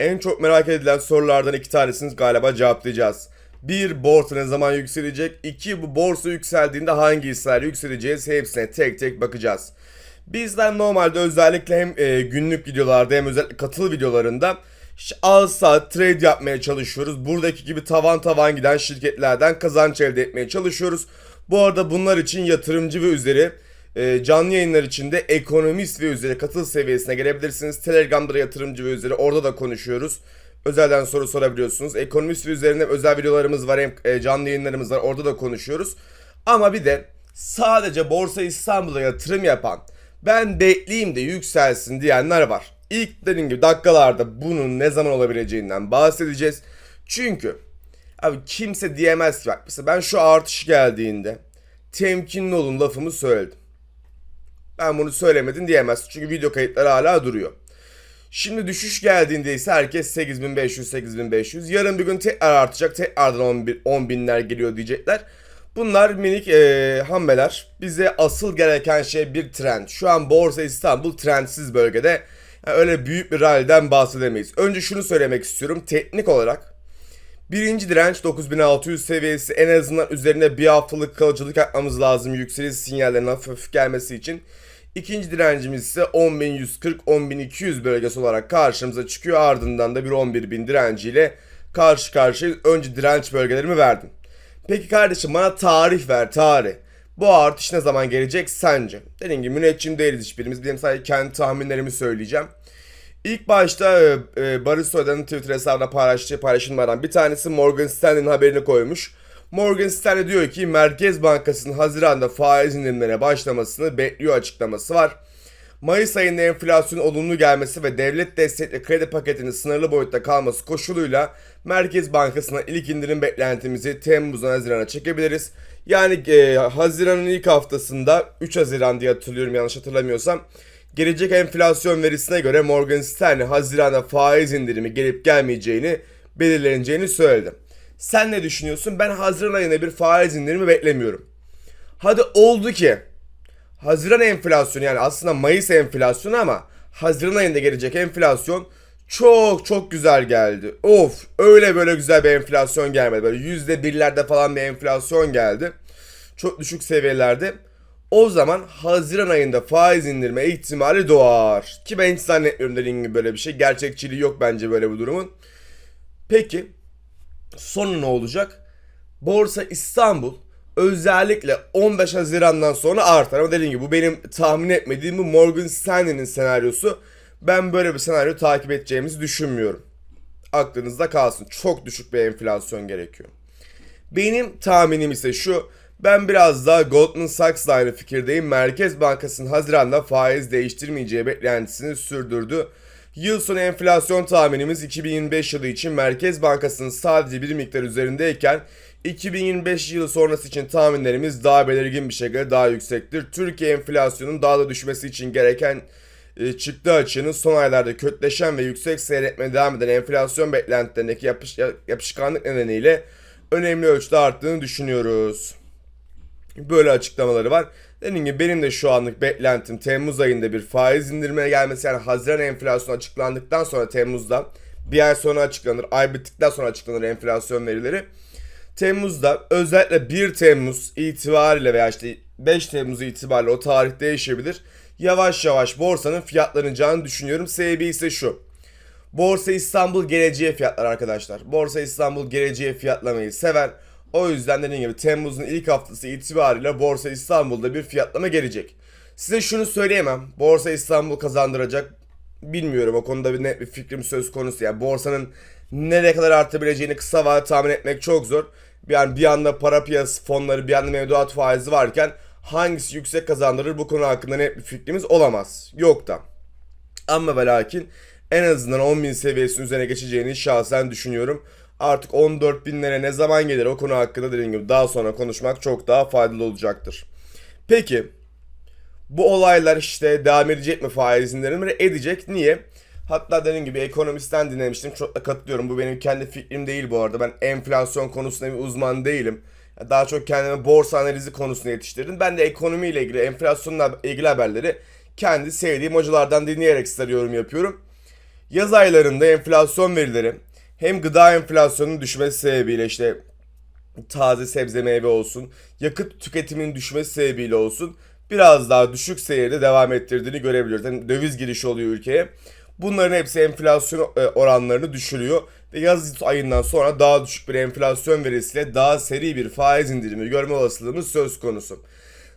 En çok merak edilen sorulardan iki tanesini galiba cevaplayacağız. Bir, borsa ne zaman yükselecek? İki, bu borsa yükseldiğinde hangi hisseler yükseleceğiz? Hepsine tek tek bakacağız. Bizler normalde özellikle hem e, günlük videolarda hem özellikle katıl videolarında az saat trade yapmaya çalışıyoruz. Buradaki gibi tavan tavan giden şirketlerden kazanç elde etmeye çalışıyoruz. Bu arada bunlar için yatırımcı ve üzeri e, canlı yayınlar için de ekonomist ve üzeri katıl seviyesine gelebilirsiniz. Telegram'da da yatırımcı ve üzeri orada da konuşuyoruz. Özelden soru sorabiliyorsunuz. Ekonomist ve üzerine özel videolarımız var hem e, canlı yayınlarımız var orada da konuşuyoruz. Ama bir de sadece Borsa İstanbul'a yatırım yapan ben bekleyeyim de yükselsin diyenler var. İlk dediğim gibi dakikalarda bunun ne zaman olabileceğinden bahsedeceğiz. Çünkü abi kimse diyemez ki bak mesela ben şu artış geldiğinde temkinli olun lafımı söyledim. Ben bunu söylemedim diyemez. Çünkü video kayıtları hala duruyor. Şimdi düşüş geldiğinde ise herkes 8500 8500. Yarın bir gün tekrar artacak. Tekrardan 11 10 binler geliyor diyecekler. Bunlar minik e, hamleler. Bize asıl gereken şey bir trend. Şu an Borsa İstanbul trendsiz bölgede. Yani öyle büyük bir ralliden bahsedemeyiz. Önce şunu söylemek istiyorum. Teknik olarak Birinci direnç 9600 seviyesi en azından üzerine bir haftalık kalıcılık yapmamız lazım yükseliş sinyallerinin hafif gelmesi için. İkinci direncimiz ise 10.140-10.200 bölgesi olarak karşımıza çıkıyor. Ardından da bir 11.000 direnciyle karşı karşıya önce direnç bölgelerimi verdim. Peki kardeşim bana tarih ver tarih. Bu artış ne zaman gelecek sence? Dediğim gibi müneccim değiliz hiçbirimiz. Benim sadece kendi tahminlerimi söyleyeceğim. İlk başta e, e, Barış Soydan'ın Twitter hesabına paylaştığı paylaşımlardan bir tanesi Morgan Stanley'nin haberini koymuş. Morgan Stanley diyor ki Merkez Bankası'nın Haziran'da faiz indirimlerine başlamasını bekliyor açıklaması var. Mayıs ayında enflasyon olumlu gelmesi ve devlet destekli kredi paketinin sınırlı boyutta kalması koşuluyla Merkez Bankası'na ilk indirim beklentimizi Temmuz'dan Haziran'a çekebiliriz. Yani e, Haziran'ın ilk haftasında 3 Haziran diye hatırlıyorum yanlış hatırlamıyorsam gelecek enflasyon verisine göre Morgan Stanley Haziran'da faiz indirimi gelip gelmeyeceğini belirleneceğini söyledi. Sen ne düşünüyorsun? Ben Haziran ayında bir faiz indirimi beklemiyorum. Hadi oldu ki Haziran enflasyonu yani aslında Mayıs enflasyonu ama Haziran ayında gelecek enflasyon çok çok güzel geldi. Of öyle böyle güzel bir enflasyon gelmedi. Böyle yüzde birlerde falan bir enflasyon geldi. Çok düşük seviyelerde. O zaman Haziran ayında faiz indirme ihtimali doğar. Ki ben hiç zannetmiyorum dediğim gibi böyle bir şey. Gerçekçiliği yok bence böyle bu durumun. Peki sonu ne olacak? Borsa İstanbul özellikle 15 Haziran'dan sonra artar. Ama dediğim gibi bu benim tahmin etmediğim bu Morgan Stanley'nin senaryosu. Ben böyle bir senaryo takip edeceğimizi düşünmüyorum. Aklınızda kalsın. Çok düşük bir enflasyon gerekiyor. Benim tahminim ise şu. Ben biraz daha Goldman Sachs'la aynı fikirdeyim. Merkez Bankası'nın Haziran'da faiz değiştirmeyeceği beklentisini sürdürdü. Yıl sonu enflasyon tahminimiz 2025 yılı için Merkez Bankası'nın sadece bir miktar üzerindeyken 2025 yılı sonrası için tahminlerimiz daha belirgin bir şekilde daha yüksektir. Türkiye enflasyonun daha da düşmesi için gereken e, çıktı açığının son aylarda kötüleşen ve yüksek seyretmeye devam eden enflasyon beklentilerindeki yapış, yapışkanlık nedeniyle önemli ölçüde arttığını düşünüyoruz. Böyle açıklamaları var. Dediğim gibi benim de şu anlık beklentim Temmuz ayında bir faiz indirmeye gelmesi. Yani Haziran enflasyonu açıklandıktan sonra Temmuz'da bir ay sonra açıklanır. Ay bittikten sonra açıklanır enflasyon verileri. Temmuz'da özellikle 1 Temmuz itibariyle veya işte 5 Temmuz itibariyle o tarih değişebilir. Yavaş yavaş borsanın fiyatlanacağını düşünüyorum. Sebebi ise şu. Borsa İstanbul geleceğe fiyatlar arkadaşlar. Borsa İstanbul geleceğe fiyatlamayı sever. O yüzden dediğim gibi Temmuz'un ilk haftası itibariyle Borsa İstanbul'da bir fiyatlama gelecek. Size şunu söyleyemem. Borsa İstanbul kazandıracak bilmiyorum. O konuda bir net bir fikrim söz konusu. Yani borsanın nereye kadar artabileceğini kısa vade tahmin etmek çok zor. Yani bir anda para piyasası fonları bir anda mevduat faizi varken hangisi yüksek kazandırır bu konu hakkında net bir fikrimiz olamaz. Yok da. Ama ve lakin en azından 10.000 seviyesinin üzerine geçeceğini şahsen düşünüyorum. Artık 14 binlere ne zaman gelir o konu hakkında dediğim gibi daha sonra konuşmak çok daha faydalı olacaktır. Peki bu olaylar işte devam edecek mi faiz indirimleri? Edecek. Niye? Hatta dediğim gibi ekonomistten dinlemiştim. Çok da katılıyorum. Bu benim kendi fikrim değil bu arada. Ben enflasyon konusunda bir uzman değilim. Daha çok kendime borsa analizi konusunda yetiştirdim. Ben de ekonomiyle ilgili, enflasyonla ilgili haberleri kendi sevdiğim hocalardan dinleyerek size yorum yapıyorum. Yaz aylarında enflasyon verileri hem gıda enflasyonunun düşmesi sebebiyle işte taze sebze meyve olsun, yakıt tüketiminin düşmesi sebebiyle olsun biraz daha düşük seyirde devam ettirdiğini görebiliyoruz. Yani döviz girişi oluyor ülkeye. Bunların hepsi enflasyon e, oranlarını düşürüyor ve yaz ayından sonra daha düşük bir enflasyon verisiyle daha seri bir faiz indirimi görme olasılığımız söz konusu.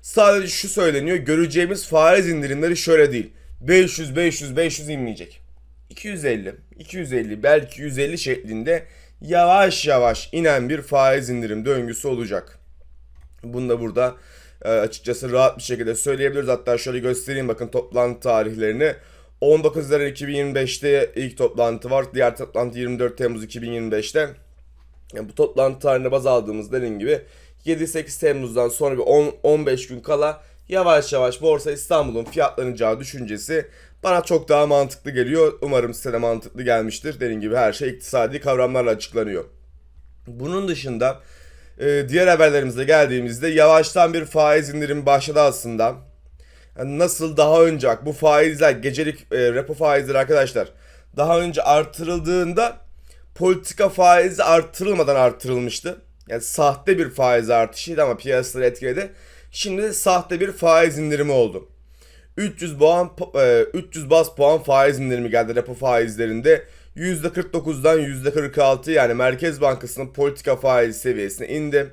Sadece şu söyleniyor, göreceğimiz faiz indirimleri şöyle değil. 500 500 500 inmeyecek. 250, 250 belki 150 şeklinde yavaş yavaş inen bir faiz indirim döngüsü olacak. Bunu da burada e, açıkçası rahat bir şekilde söyleyebiliriz. Hatta şöyle göstereyim bakın toplantı tarihlerini. 19 Haziran 2025'te ilk toplantı var. Diğer toplantı 24 Temmuz 2025'te. Yani bu toplantı tarihine baz aldığımız dediğim gibi 7-8 Temmuz'dan sonra bir 10, 15 gün kala yavaş yavaş Borsa İstanbul'un fiyatlanacağı düşüncesi bana çok daha mantıklı geliyor. Umarım size de mantıklı gelmiştir. Dediğim gibi her şey iktisadi kavramlarla açıklanıyor. Bunun dışında e, diğer haberlerimize geldiğimizde yavaştan bir faiz indirimi başladı aslında. Nasıl daha önce bu faizler gecelik e, repo faizleri arkadaşlar daha önce artırıldığında politika faizi artırılmadan artırılmıştı. Yani sahte bir faiz artışıydı ama piyasaları etkiledi. Şimdi sahte bir faiz indirimi oldu. 300 puan e, 300 bas puan faiz indirimi geldi repo faizlerinde. %49'dan %46 yani Merkez Bankası'nın politika faiz seviyesine indi.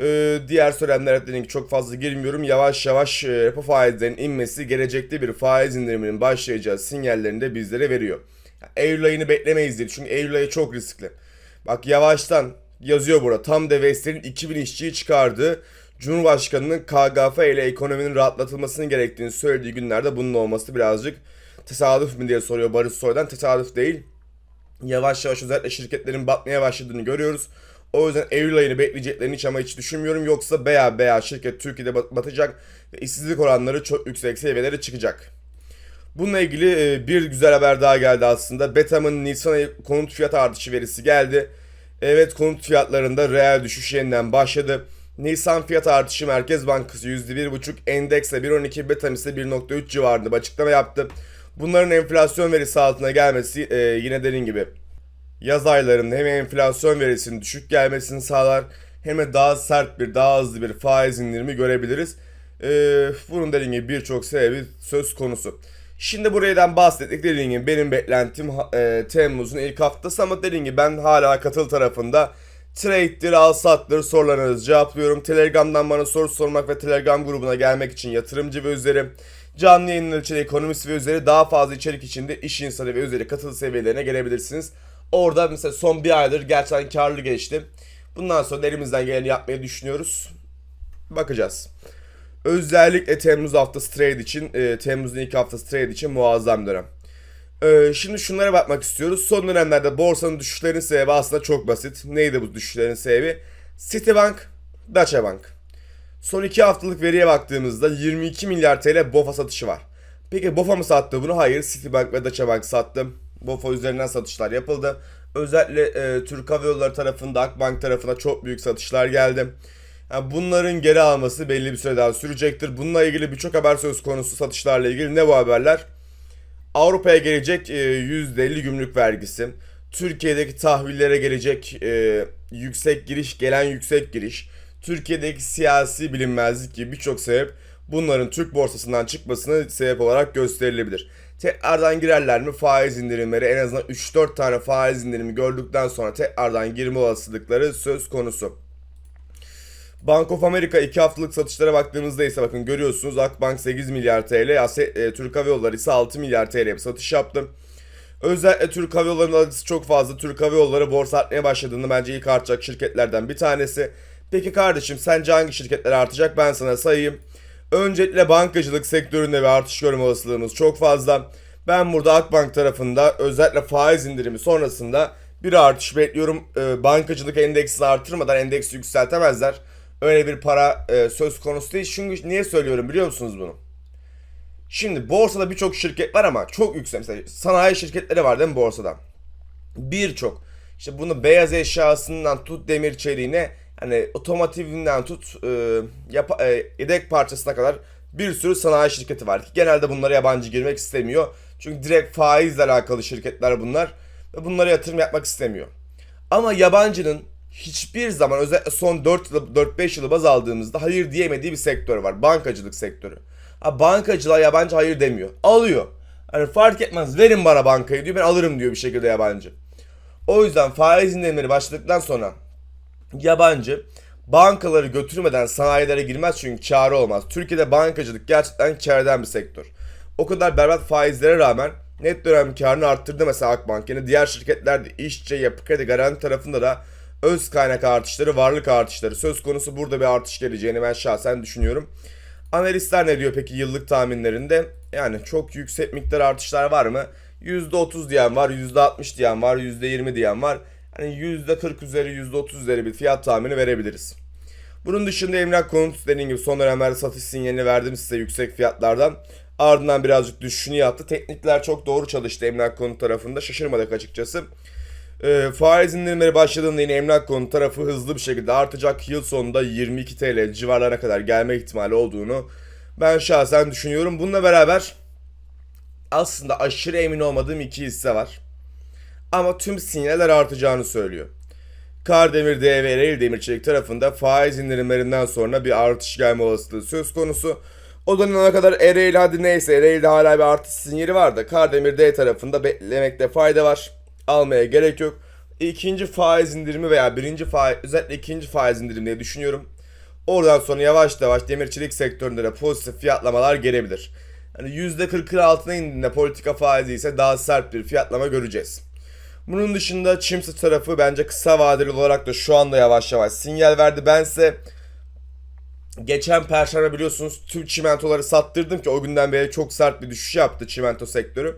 Ee, diğer söylemlere dediğim çok fazla girmiyorum. Yavaş yavaş e, repo faizlerinin inmesi gelecekte bir faiz indiriminin başlayacağı sinyallerini de bizlere veriyor. Eylül ayını beklemeyiz dedi çünkü Eylül ayı çok riskli. Bak yavaştan yazıyor burada. Tam deveslerin 2000 işçiyi çıkardığı Cumhurbaşkanı'nın KGF ile ekonominin rahatlatılmasının gerektiğini söylediği günlerde bunun olması birazcık tesadüf mü diye soruyor Barış Soy'dan. Tesadüf değil. Yavaş yavaş özellikle şirketlerin batmaya başladığını görüyoruz. O yüzden Eylül ayını bekleyeceklerini hiç ama hiç düşünmüyorum. Yoksa beya beya şirket Türkiye'de bat- batacak ve işsizlik oranları çok yüksek seviyelere çıkacak. Bununla ilgili e, bir güzel haber daha geldi aslında. Betam'ın Nisan ayı konut fiyat artışı verisi geldi. Evet konut fiyatlarında reel düşüş yeniden başladı. Nisan fiyat artışı Merkez Bankası %1,5 endeksle 1.12 Betam ise 1.3 civarında bir açıklama yaptı. Bunların enflasyon verisi altına gelmesi e, yine dediğim gibi yaz aylarında hem enflasyon verisinin düşük gelmesini sağlar hem de daha sert bir daha hızlı bir faiz indirimi görebiliriz. Ee, bunun dediğim gibi birçok sebebi söz konusu. Şimdi buradan bahsettik dediğim gibi benim beklentim e, Temmuz'un ilk haftası ama dediğim gibi ben hala katıl tarafında trade'dir, al sattır sorularınızı cevaplıyorum. Telegram'dan bana soru sormak ve Telegram grubuna gelmek için yatırımcı ve üzeri canlı yayınlar için ekonomist ve üzeri daha fazla içerik içinde iş insanı ve üzeri katıl seviyelerine gelebilirsiniz. Orada mesela son bir aydır gerçekten karlı geçti. Bundan sonra elimizden geleni yapmayı düşünüyoruz. Bakacağız. Özellikle Temmuz haftası trade için, e, Temmuz'un ilk haftası trade için muazzam dönem. E, şimdi şunlara bakmak istiyoruz. Son dönemlerde borsanın düşüşlerinin sebebi aslında çok basit. Neydi bu düşüşlerin sebebi? Citibank, Deutsche Bank. Son iki haftalık veriye baktığımızda 22 milyar TL BOFA satışı var. Peki BOFA mı sattı bunu? Hayır, Citibank ve Deutsche Bank sattı. BOFA üzerinden satışlar yapıldı. Özellikle e, Türk Hava Yolları tarafında, Akbank tarafına çok büyük satışlar geldi. Yani bunların geri alması belli bir süre daha sürecektir. Bununla ilgili birçok haber söz konusu satışlarla ilgili. Ne bu haberler? Avrupa'ya gelecek e, %50 gümrük vergisi. Türkiye'deki tahvillere gelecek e, yüksek giriş, gelen yüksek giriş. Türkiye'deki siyasi bilinmezlik gibi birçok sebep bunların Türk borsasından çıkmasına sebep olarak gösterilebilir. Tekrardan girerler mi faiz indirimleri en azından 3-4 tane faiz indirimi gördükten sonra tekrardan girme olasılıkları söz konusu. Bank of America 2 haftalık satışlara baktığımızda ise bakın görüyorsunuz Akbank 8 milyar TL, Ase, e, Türk Hava Yolları ise 6 milyar TL satış yaptı. Özellikle Türk Hava Yolları'nın alıcısı çok fazla. Türk Hava Yolları borsa artmaya başladığında bence ilk artacak şirketlerden bir tanesi. Peki kardeşim sence hangi şirketler artacak ben sana sayayım. Öncelikle bankacılık sektöründe bir artış görme olasılığımız çok fazla. Ben burada Akbank tarafında özellikle faiz indirimi sonrasında bir artış bekliyorum. Ee, bankacılık endeksi artırmadan endeksi yükseltemezler. Öyle bir para e, söz konusu değil. Çünkü niye söylüyorum biliyor musunuz bunu? Şimdi borsada birçok şirket var ama çok yüksek. Mesela sanayi şirketleri var değil mi borsada? Birçok. İşte bunu beyaz eşyasından tut demir çeliğine hani otomotivinden tut e, yap, e, yedek parçasına kadar bir sürü sanayi şirketi var genelde bunlara yabancı girmek istemiyor. Çünkü direkt faizle alakalı şirketler bunlar ve bunlara yatırım yapmak istemiyor. Ama yabancının hiçbir zaman özellikle son 4 yılı 4-5 yılı baz aldığımızda hayır diyemediği bir sektör var. Bankacılık sektörü. Ha, bankacılığa yabancı hayır demiyor. Alıyor. Hani fark etmez verin bana bankayı diyor ben alırım diyor bir şekilde yabancı. O yüzden faiz indirimleri başladıktan sonra yabancı bankaları götürmeden sanayilere girmez çünkü karı olmaz. Türkiye'de bankacılık gerçekten kar eden bir sektör. O kadar berbat faizlere rağmen net dönem karını arttırdı mesela Akbank. Yine diğer şirketlerde işçi, yapı kredi, garanti tarafında da öz kaynak artışları, varlık artışları söz konusu burada bir artış geleceğini ben şahsen düşünüyorum. Analistler ne diyor peki yıllık tahminlerinde? Yani çok yüksek miktar artışlar var mı? %30 diyen var, %60 diyen var, %20 diyen var. Hani %40 üzeri, %30 üzeri bir fiyat tahmini verebiliriz. Bunun dışında emlak konut dediğim gibi son dönemlerde satış sinyalini verdim size yüksek fiyatlardan. Ardından birazcık düşüşünü yaptı. Teknikler çok doğru çalıştı emlak konut tarafında. Şaşırmadık açıkçası. E, faiz indirimleri başladığında yine emlak konut tarafı hızlı bir şekilde artacak. Yıl sonunda 22 TL civarlarına kadar gelme ihtimali olduğunu ben şahsen düşünüyorum. Bununla beraber aslında aşırı emin olmadığım iki hisse var. Ama tüm sinyaller artacağını söylüyor. Kardemir D ve Ereğli Demir Çelik tarafında faiz indirimlerinden sonra bir artış gelme olasılığı söz konusu. O döneme kadar Ereğli hadi neyse Ereğli'de hala bir artış sinyali var da Kardemir D tarafında beklemekte fayda var. Almaya gerek yok. İkinci faiz indirimi veya birinci faiz özellikle ikinci faiz indirimi diye düşünüyorum. Oradan sonra yavaş yavaş demir çelik sektöründe de pozitif fiyatlamalar gelebilir. Yani %40'ın altına indiğinde politika faizi ise daha sert bir fiyatlama göreceğiz. Bunun dışında Çimsi tarafı bence kısa vadeli olarak da şu anda yavaş yavaş sinyal verdi. Bense geçen perşembe biliyorsunuz tüm çimentoları sattırdım ki o günden beri çok sert bir düşüş yaptı çimento sektörü.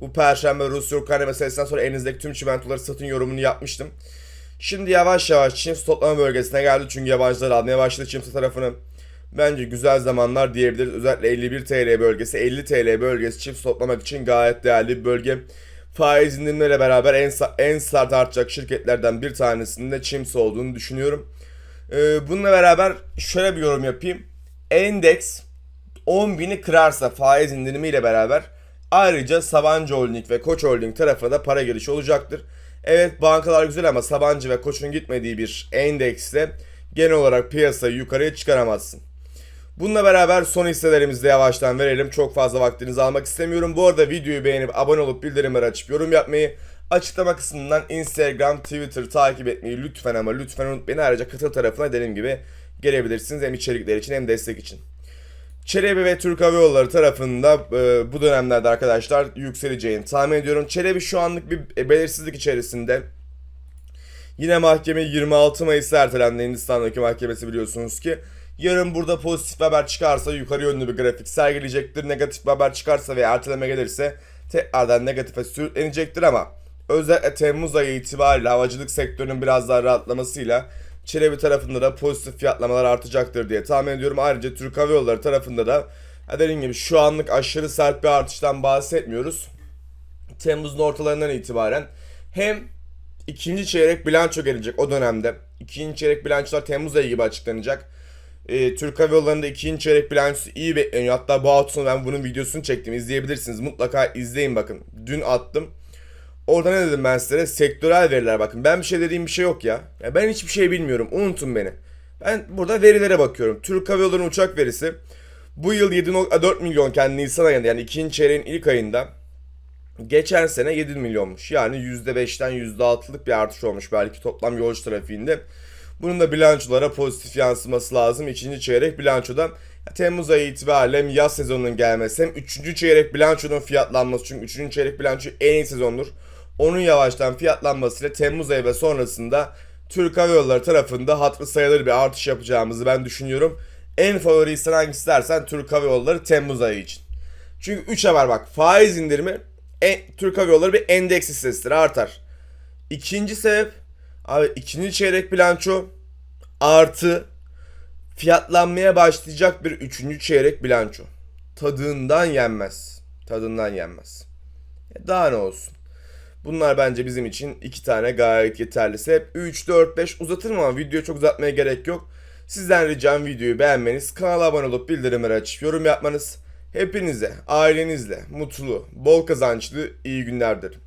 Bu perşembe Rusya Ukrayna meselesinden sonra elinizdeki tüm çimentoları satın yorumunu yapmıştım. Şimdi yavaş yavaş Çimsi toplama bölgesine geldi çünkü yabancılar almaya başladı Çimsi tarafını. Bence güzel zamanlar diyebiliriz. Özellikle 51 TL bölgesi, 50 TL bölgesi çift toplamak için gayet değerli bir bölge. Faiz indirimleriyle beraber en, en sert artacak şirketlerden bir tanesinin de Çimsi olduğunu düşünüyorum. Ee, bununla beraber şöyle bir yorum yapayım. Endeks 10.000'i kırarsa faiz indirimiyle beraber ayrıca Sabancı Holding ve Koç Holding tarafına da para girişi olacaktır. Evet bankalar güzel ama Sabancı ve Koç'un gitmediği bir endeksle genel olarak piyasayı yukarıya çıkaramazsın. Bununla beraber son hisselerimizi de yavaştan verelim. Çok fazla vaktinizi almak istemiyorum. Bu arada videoyu beğenip abone olup bildirimleri açıp yorum yapmayı, açıklama kısmından Instagram, Twitter takip etmeyi lütfen ama lütfen unutmayın. Ayrıca katıl tarafına dediğim gibi gelebilirsiniz hem içerikler için hem destek için. Çelebi ve Türk Hava Yolları tarafında e, bu dönemlerde arkadaşlar yükseleceğini tahmin ediyorum. Çelebi şu anlık bir e, belirsizlik içerisinde. Yine mahkeme 26 Mayıs'ta ertelendi Hindistan'daki mahkemesi biliyorsunuz ki. Yarın burada pozitif haber çıkarsa yukarı yönlü bir grafik sergileyecektir. Negatif haber çıkarsa veya erteleme gelirse tekrardan negatife sürüklenecektir ama özellikle Temmuz ayı itibariyle havacılık sektörünün biraz daha rahatlamasıyla Çelebi tarafında da pozitif fiyatlamalar artacaktır diye tahmin ediyorum. Ayrıca Türk Hava Yolları tarafında da dediğim gibi şu anlık aşırı sert bir artıştan bahsetmiyoruz. Temmuz'un ortalarından itibaren hem ikinci çeyrek bilanço gelecek o dönemde. İkinci çeyrek bilançolar Temmuz ayı gibi açıklanacak. Ee, Türk Hava Yolları'nda ikinci çeyrek bilançosu iyi bekleniyor. Hatta bu hafta sonu ben bunun videosunu çektim. İzleyebilirsiniz. Mutlaka izleyin bakın. Dün attım. Orada ne dedim ben size? Sektörel veriler bakın. Ben bir şey dediğim bir şey yok ya. ya ben hiçbir şey bilmiyorum. Unutun beni. Ben burada verilere bakıyorum. Türk Hava Yolları'nın uçak verisi bu yıl 7.4 milyon Nisan ayında yani ikinci çeyreğin ilk ayında geçen sene 7 milyonmuş. Yani %5'ten %6'lık bir artış olmuş belki toplam yolcu trafiğinde. Bunun da bilançolara pozitif yansıması lazım. İkinci çeyrek bilançoda Temmuz ayı itibariyle hem yaz sezonunun gelmesi hem üçüncü çeyrek bilançonun fiyatlanması. Çünkü üçüncü çeyrek bilanço en iyi sezondur. Onun yavaştan fiyatlanmasıyla Temmuz ayı ve sonrasında Türk Hava Yolları tarafında hatırı sayılır bir artış yapacağımızı ben düşünüyorum. En favori isen hangisi dersen Türk Hava Yolları Temmuz ayı için. Çünkü 3 haber bak faiz indirimi en, Türk Hava Yolları bir endeks hissesidir artar. İkinci sebep abi ikinci çeyrek bilanço artı fiyatlanmaya başlayacak bir üçüncü çeyrek bilanço. Tadından yenmez. Tadından yenmez. E daha ne olsun. Bunlar bence bizim için iki tane gayet yeterli sebep. 3, 4, 5 uzatırım ama videoyu çok uzatmaya gerek yok. Sizden ricam videoyu beğenmeniz, kanala abone olup bildirimleri açıp yorum yapmanız. Hepinize ailenizle mutlu, bol kazançlı iyi günlerdir.